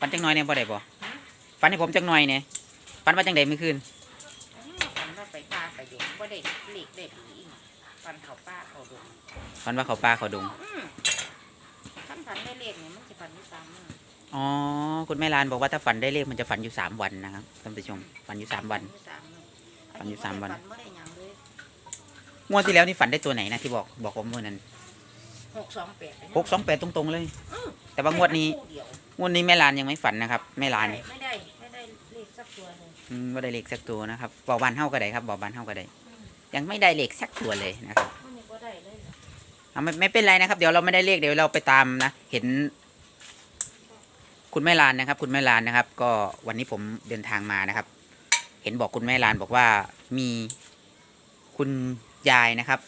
ฝันจังหน่อยเนี่ยบ่ได้บ่ฝันให้ผมจังหน่อยเนี่ยฝันว่าจังใดเมื่อคืนฝันว่าไปปลาไปดงบ่ได้เหล็กได้ผีอีกฝันเขาป้าเขาดงฝันว่าเขาปลาเขาดงอืมฝันฝันได้เลขเนี่ยมันจะฝันอยู่สามมื้ออ๋อคุณแม่ลานบอกว่าถ้าฝันได้เลขมันจะฝันอยู่สามวันนะครับท่านผู้ชมฝันอยู่สามวันฝันอยู่สามมื้อฝันอยู่สามวันฝันบ่ได้หยังเลยงวดที่แล้วนี่ฝันได้ตัวไหนนะที่บอกบอกผมเมื่อนั้น หกสองแปดหกสองแปดตรงๆเลย แต่ว่างวดนี้คู่เดียวงวดนี้แม่ลานยังไม่ฝันนะครับแม่ลานไม่ได้ไม่ได้เลขสักตัวเลยอืมว่าได้เลขสักตัวนะครับบอกบานเท่าก็ได้ครับบอกบานเท่าก็ได้ ยังไม่ได้เลขสักตัวเลยนะครับมันนี่บ่ได้เลยเหรอเอาไม่ไม่เป็นไรนะครับ เดี๋ยวเราไม่ได้เลขเดี๋ยวเราไปตามนะ เห็น คุณแม่ลานนะครับ คุณแม่ลานนะครับ ก็วันนี้ผมเดินทางมานะครับ เห็นบอกคุณแม่ลานบอกว่ามีคุณยายนะครับ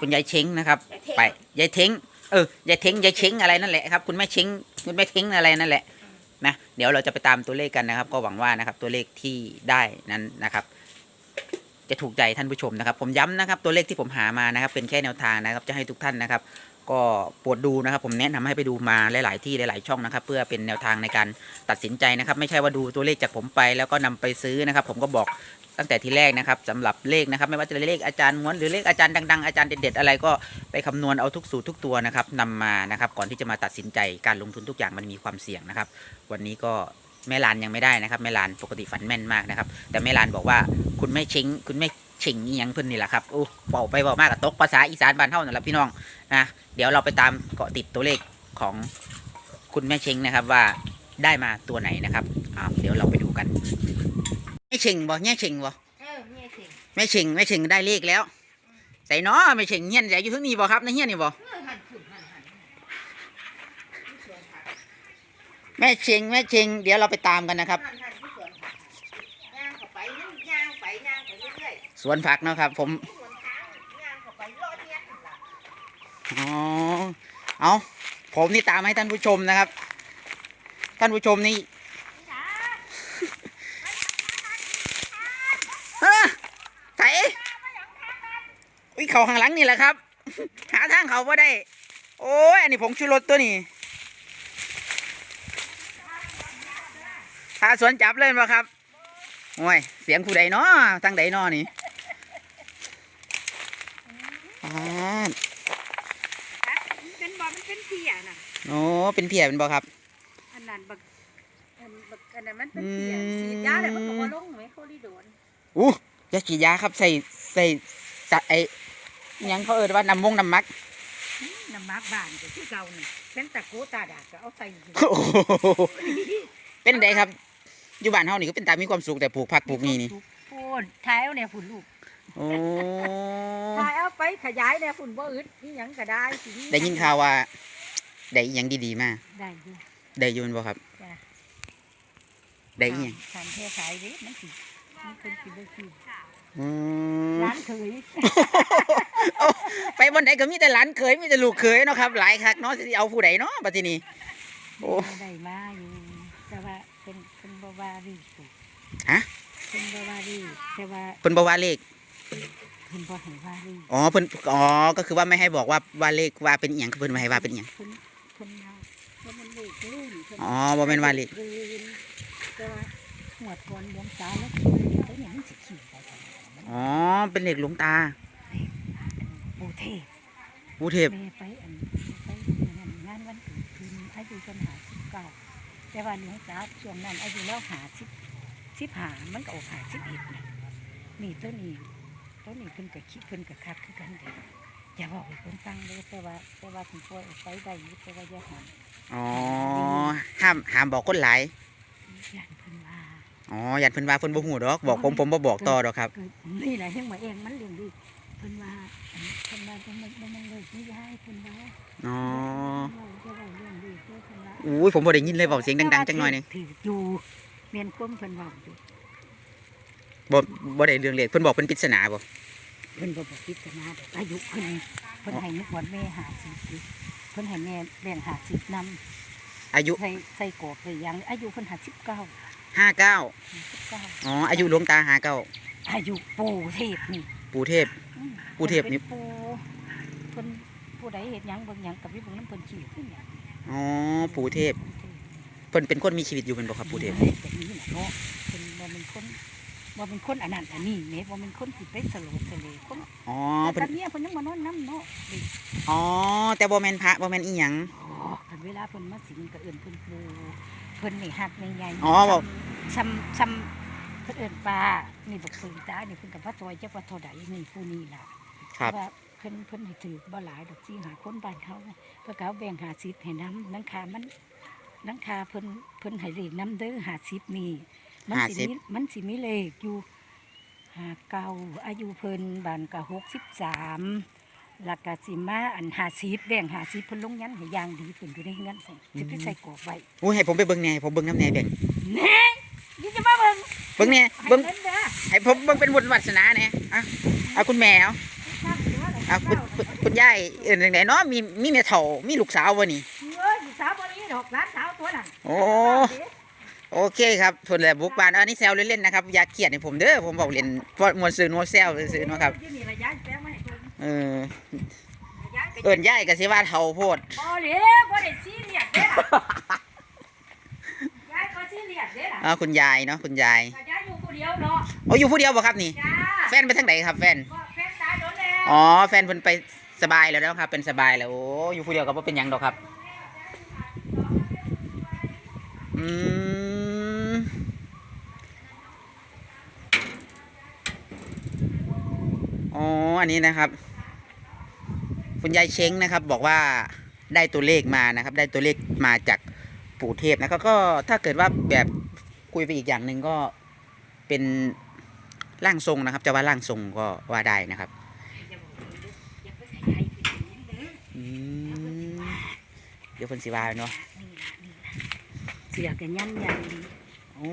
คุณยายเช้งนะครับแต่เทพไปยายเท้งเออยายเท้งยายเช้งอะไรนั่นแหละครับคุณแม่เช้งคุณแม่เท้งอะไรนั่นแหละนะเดี๋ยวเราจะไปตามตัวเลขกันนะครับ ก็หวังว่านะครับตัวเลขที่ได้นั้นนะครับ จะถูกใจท่านผู้ชมนะครับ ผมย้ำนะครับ ตัวเลขที่ผมหามานะครับ เป็นแค่แนวทางนะครับ จะให้ทุกท่านนะครับ ก็ปรดดูนะครับ ผมแนะนำให้ไปดูมาหลาย ๆ ที่หลาย ๆ ช่องนะครับ เพื่อเป็นแนวทางในการตัดสินใจนะครับ ไม่ใช่ว่าดูตัวเลขจากผมไป แล้วก็นำไปซื้อนะครับ ผมก็บอกตั้งแต่ทีแรกนะครับสำหรับเลขนะครับ ไม่ว่าจะเป็นเลขอาจารย์ม้วนหรือเลขอาจารย์ดัง ๆ อาจารย์เด็ด ๆ อะไรก็ไปคำนวณเอาทุกสูตรทุกตัวนะครับนำมานะครับ ก่อนที่จะมาตัดสินใจการลงทุนทุกอย่างมันมีความเสี่ยงนะครับ วันนี้ก็ แม่ลานยังไม่ได้นะครับแม่ลานปกติฝันแม่นมากนะครับ แต่แม่ลานบอกว่าคุณแม่เชิงคุณแม่เชิงนี่ยังเพิ่นนี่แหละครับโอ้เบาไปเบามากกับตกภาษาอีสานบ้านเฮานั่นแหละพี่น้องนะเดี๋ยวเราไปตามเกาะติดตัวเลขของคุณแม่เชิงนะครับว่าได้มาตัวไหนนะครับอ้าวเดี๋ยวเราไปดูกันแม่เชิงบ่แม่เชิงบ่เออเมียเข่งแม่เชิงแม่เชิงได้เลขแล้วใส่เนาะแม่เชิงเฮียนใส่อยู่ทั้งนี้บ่ครับในเฮียนนี่บ่ เออหันขุนหันหันที่สวนผัก แม่เชิงแม่เชิงเดี๋ยวเราไปตามกันนะครับหันหันที่สวนผักย่างเข้าไปนั่งย่างไปย่างไปเรื่อยสวนผักเนาะครับ ผมๆสวนทางย่างเข้าไปรอดเนี่ยนั่นล่ะอ๋อเอาผมนี่ตามให้ท่านผู้ชมนะครับ ท่านผู้ชมนี่ฮะไถอุ้ยเขาข้างหลังนี่แหละครับ หาทางเขาไ่ได้ โอ้ยอันนี้ผงชูรสตัวนี้ พาสวนจับเลยมาครับโอ้ยเสียงผู้ใดเนาะทางใดเนาะนี่อ่าเป็นบ่มันเป็นเพียน่ะโอ้เป็นเพียเป็นบ่ครับอันนั้นบักอันบักอันนั้นมันเป็นเพียอืมฉีดยาแล้วมันก็บ่ลงไหมโคลิโดนอู้ยาฉีดยาครับใส่ใส่จะไออิหยังเขาเอ่ยว่าน้ำมงน้ำมักน้ำมักบ้านก็คือเก่านี่เป็นตะโกตาดาก็เอาใส่อยู่โอ้โหเป็นไดครับ อยู่บ้านเฮานี่ก็เป็นตามีความสุขแต่ปลูกผักปลูกนี่นี่พูนท้ายเอาเนี่ยฝุ่นลูกโอ้ท้ายเอาไปขยายเนี่ยฝุ่นบ่อึดนี่หยังก็ได้สิได้ยินข่าวว่าได้อิหยังดีๆมาได้อยู่ได้อยูแม่นบ่ครับจ้ะได้อิหยังทำแค่ขายเด้มันสิมันคนกินได้สิอืมร้านเคยโอ้ไปบนไหนก็มีแต่หลานเขยมีแต่ลูกเขยเนาะครับ หลายคักเนาะสิเอาผู้ใดเนาะบัดทีนี้ โอ้ได้มาอยู่แต่ว่าเป็นเป็นบ่ว่ารีสูฮะเป็นบ่ว่ารีแต่ว่าเพิ่นบ่ว่าเลขเพิ่นบ่ให้ว่ารีอ๋อเพิ่นอ๋อก็คือว่าไม่ให้บอกว่าว่าเลขว่าเป็นอิหยังคือเพิ่นไม่ให้ว่าเป็นอิหยังเพิ่นเพิ่นว่าเพิ่นมันเลขลื่นเพิ่นอ๋อบ่แม่นว่าเลขลื่นแต่ว่าหัวทวนดวงตาแล้วแล้วเนี่ยมันสิขี่ไปทางไหนมันอ๋อเป็นเลขหลวงตาปูเทพผู้เทพแม่ไปอันไปงานงานวันเกิดคื นอายุเพิ่นหาสิบเก้าแต่ว่าหลวงตาช่วงนั้นอายุแล้วหาสิบสิบหามันก็ออกหาสิบเอ็ดนะนี่ตัวนี้ตัวนี้เพิ่นก็คิดเพิ่นก็คักคือกันเด้อย่าบอกให้เพิ่นฟังเลยแต่ว่าแต่ว่าถึงปล่อยออกไปได้อยู่แต่ว่าอย่าหันอ๋อห้ามห้ามบอกคนหลายย่านเพิ่นว่าอ๋อยันเพิ่นว่าเพิ่นบ่ฮู้ดอกบอกผมผมบ่บอกต่อดอกครับเกิดนี่แหละเฮงมาเองมันเลี้ยงดีเพิ่นว่าอันเพิ่นว่าเพิ่นมันบ่มันเลยที่ย้ายเพิ่นว่าอ๋อ อุ้ยผมบ่ได้ยินเลยเว้าเสียงดังๆจังหน่อยหนึงถืออยู่เมียนก้มเพิ่นเว้าอยู่บ่บ่ได้เรื่องเลขเพิ่นบอกเป็นปริศนาบ่เพิ่นบ่บอกพิจารณาดอกอายุเพิ่นเพิ่นให้นึกวันแม่หาสิบเพิ่นให้แม่แบ่งหาสิบนำอายุใส่ใส่กรอบไปยังอายุเพิ่นหาสิบเก้า59สิบเก้าอ๋ออายุหลวงตา59อายุปู่เทพนี่ปู่เทพ อืมปู่เทพนี่ พิ่ปู่เพิ่นผู้ใดเฮ็ดหยังเบิ่งหยังกับพี่เบิ่งน้ำเพิ่นขี้ขึ้นหยัง อ๋อปู่เทพเพิ่นเป็นคนมีชีวิตอยู่เป็นบ่ครับปู่เทพแบบนี้แหละเนาะเป็นบ่เป็นคนบ่เป็นคนอันนั้นอันนี้แหม่บ่เป็นคนที่ไปสโลดสเลคนอ๋อแต่เพิ่นตอนเนี้ยเพิ่นยังมานอนน้ำเนาะเด็กอ๋อแต่บ่แม่นพระบ่แม่นอีหยัง อ๋อคันเวลาเพิ่นมาสิงก็เอิ้นเพิ่นปูเพิ่นนี่ฮักใหญ่ๆอ๋อบอก ซ้ำซ้ำเพิ่นเอิ้นปลานี่บักปืนตานี่เพิ่นก็ว่าซอยจักว่าเท่าใดนี่ผู้นี้ล่ะครับ ว่าเพิ่นเพิ่นให้ถือบ่หลายดอกสิหาคนบ้านเขาเพิ่นก็เอาแบ่ง50ให้นํนังคามันนังคาเพิ่นเพิ่นให้เลขนํเด้อ50นี่มันสิมีมันสิมีเลขอยู่หาเก่าอายุเพิ่นบ้านก็63แล้วก็สิมาอัน50แบ่ง50เพิ่นลงยันให้อย่างดีเพิ่นอยู่ในเงินใส่สิไปใส่กรอบไว้อุ้ยให้ผมไปเบิ่งแหน่ให้ผมเบิ่งน้ำแหน่แบ่งแน่นี่จะมาเบิ่งเบิ่งแหน่ให้เบิ่งเงินเด้อให้ผมเบิ่งเป็นบุญวาสนาแหน่อะเอาคุณแม่เอาครับเดี๋ยว อะไรเอาคุณคุณคุณยายเอิ้นจังไดเนาะมีมีแม่เฒ่ามีลูกสาวบ่นี่ เอ้ยสาวบ่นี้ดอกหลานสาวตัวนั้นโอ้ โอเคครับทนแหละบุกบานอันนี้แซวเล่นๆนะครับอย่าเกลียดให้ผมเด้อผมบอกเล่นเพราะมวนซื้อนัวแซวซื้อๆเนาะครับที่นี่ละยายแปลงมาให้เพิ่นเออย้ายไปเอิ้นยายก็สิว่าเฒ่าโพด บ่เหลวบ่ได้ซีเรียสเด้ล่ะยายก็ซีเรียสเด้ล่ะอ๋อคุณยายเนาะคุณยายก็ยายอยู่ผู้เดียวเนาะโอ้อยู่ผู้เดียวบ่ครับนี่ จ้าแฟนไปทางไหนครับแฟน ก็ อ๋อ แฟนเพิ่นไปสบายแล้วนะครับ เป็นสบายแล้วโอ้อยู่ผู้เดียวก็บ่เป็นยังดอกครับ อืมอ๋ออันนี้นะครับ คุณยายเช้งนะครับ บอกว่าได้ตัวเลขมานะครับ ได้ตัวเลขมาจากปู่เทพนะครับก็ถ้าเกิดว่าแบบคุยไปอีกอย่างหนึ่งก็เป็นร่างทรงนะครับ จะว่าร่างทรงก็ว่าได้นะครับ อย่าไปขยายไปถึงนั้นเด้อ อืม เดี๋ยวเพิ่นสิว่าเนาะนี่ล่ะนี่ล่ะเสียกันยันยันดีโอ้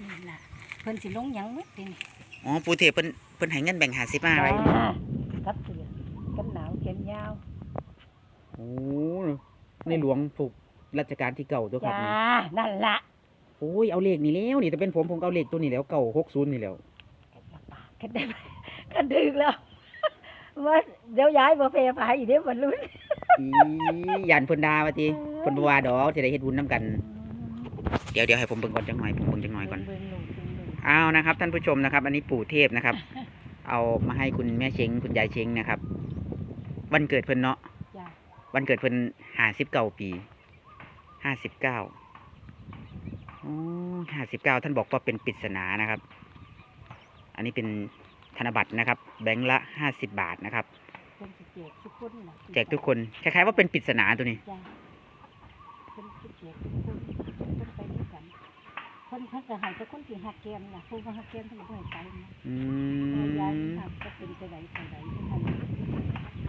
นี่ล่ะเพิ่นสิลงหยังหมดตินี่อ๋อปู่เทพเพิ่นเพิ่นให้เงินแบ่งหาสิมาไว้กับเสือกันหนาวแขนยาวโอ้ในหลวงผูกรัชกาลที่เก่าตัวครับจ้านี่นั่นล่ะโอ้ยเอาเลขนี่แล้วนี่ถ้าเป็นผมผมก็เอาเลขตัวนี้แล้วเก่าหกศูนย์นี่แล้วกันได้กันดึกแล้ว ว่าเดี๋ยวย้ายบ่เพไปอีเดี๋ยวบ่ลุ้นอียันเพิ่นดาว่าติเพิ่นบ่ว่าดอกสิได้เฮ็ดบุญนํกัน เดี๋ยวเดี๋ยวให้ผมเบิ่งก่อนจังหน่อยผมเบิ่งจังหน่อยก่อนเบิ่งๆลูกเบิ่งๆลูกเอานะครับ ท่านผู้ชมนะครับ อันนี้ปู่เทพนะครับ เอามาให้คุณแม่เชงคุณยายเชงนะครับ วันเกิดเพิ่นเนาะจ้าวันเกิดเพิ่นห้าสิบเก้าปีห้าสิบเก้าโอ้ห้าสิบเก้าท่านบอกว่าเป็นปริศนานะครับ อันนี้เป็น ธนบัตรนะครับ แบงค์ละห้าสิบบาทนะครับเพิ่นสิแจกทุกคนน่ะแจกทุกคนคล้ายๆว่าเป็นปริศนาตัวนี้ จ้าเพิ่นสิแจกทุกคนเพิ่นไปด้วยกันเพิ่นเพิ่นก็ให้แต่คนที่ฮักแกมน่ะผู้บ่ฮักแกมเพิ่นก็บ่ให้ไปนะอืเออยายมหักก็เป็นไปไหนไปไหนเพิ่นให้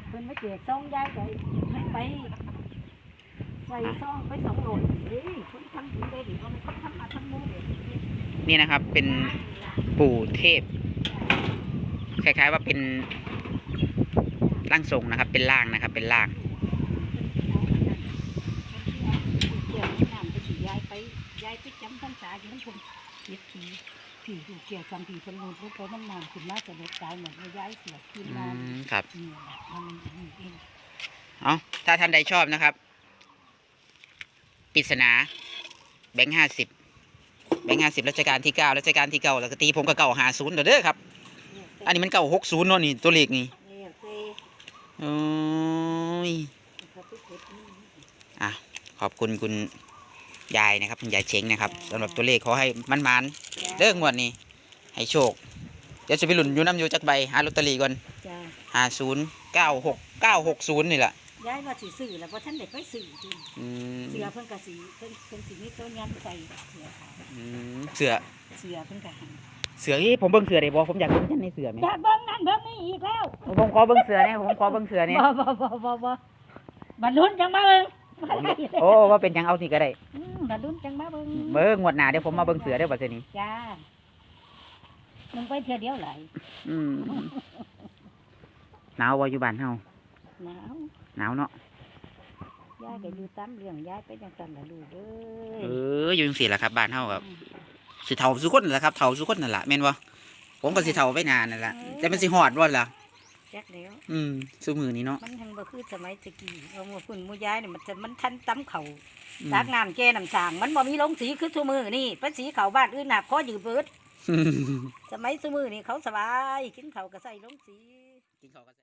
เพิ่นมาแจกซองยายก็เพิ่นไปใส่ซองไปสองโหลดเฮ้ยคนทำถึงได้ดิเอาไปคนทำมาทั้งหมู่เด้นี่นะครับ เป็นปู่เทพ คล้ายๆ ว่าเป็นร่างทรงนะครับ เป็นร่างนะครับ เป็นร่าง เกี่ยวกับน้ำไปสิยายไปยายไปจำพรรษาอยู่ทั้งคนเจ็ดปีผีถูกเกี่ยวจำผีเป็นนูนลูกไปน้ำน้ำขึ้นมาจะลดตายเหมือนว่ายายเสียขึ้นอืมามครับนี่แหละมันนี่เองเอาถ้าท่านใดชอบนะครับปริศนาแบงค์ห้าสิบแบงค์ห้าสิบรัชกาลที่เก้ารัชกาลที่เก้าแล้วก็ตีผมก็เก่าหาศูนย์เด้อครับ อันนี้มันเก่าหกศูนย์เนาะนี่ตัวเลขนี่เนี่ยเต้โอ้ยเขาไปเก็บนี่อะขอบคุณคุณยายนะครับคุณยายเช้งนะครับสำหรับตัวเลขขอให้มันมันๆเด้องวดนี้ให้โชค เดี๋ยวจะไปหลุนอยู่น้ำอยู่จักใบหาลอตเตอรี่ก่อนจ้าหาศูนย์เก้าหกเก้าหกศูนย์นี่แหละยายว่าสิซื้อแล้วเพราะท่านเด็กไปซื้อจริงอืมเสือเพิ่นก็สิเพิ่นเพิ่นสิมีต้นยันใส่เสือขาวอืมเสือเสือเพิ่นก็ให้ เสือที่ผมเบิ่งเสือได้บ่ผมอยากเบิ่งท่านในเสือไหมอย่าเบิ่งนั่นเบิ่งนี่อีกแล้วผมขอเบิ่งเสือเนี่ยผมขอเบิ่งเสือเนี่ยบ่บ่บ่บ่บ่บรรลุนจังมาเบิ่งมาได้เลยโอ้ว่าเป็นหยังเอานี่ก็ได้อืมบรรลุนจังมาเบิ่งเบิ่งงวดหน้าเดี๋ยวผมมาเบิ่งเสือเด้อบัดนี้จ้ามึงไปเที่ยวเดียวไหลายอืมหนาวบ่อยู่บ้านเฮาหนาวหนาวเนาะยายก็อยู่ตามเรื่องยายไปจังซั่นล่ะลูกเอ้เอยออยู่จังซี่แหละครับบ้านเฮาครับ สิเฒ่าสุคนนั่นแหละครับเฒ่าสุคนนั่นล่ะแม่นบ่ผมก็สิเฒ่าไปนานนั่นล่ะแต่มันสิฮอดบ่ล่ะจักแล้วอืมสู้มือนี้เนาะมันยังบ่คือสมัยตะกี้เอาหมู่พุ่นหมู่ย้ายนี่มันจะมันทันตำเขาอืมตากน้ำแก่น้ำสางมันบ่มีลงสีคือซุมือนี่ภาษีเขาบ้านอื่นน่ะขอยืมเบิดสมัยซุมือนี่เขาสบายกินเขาวก็ใส่ลงสีกินข้าวกัน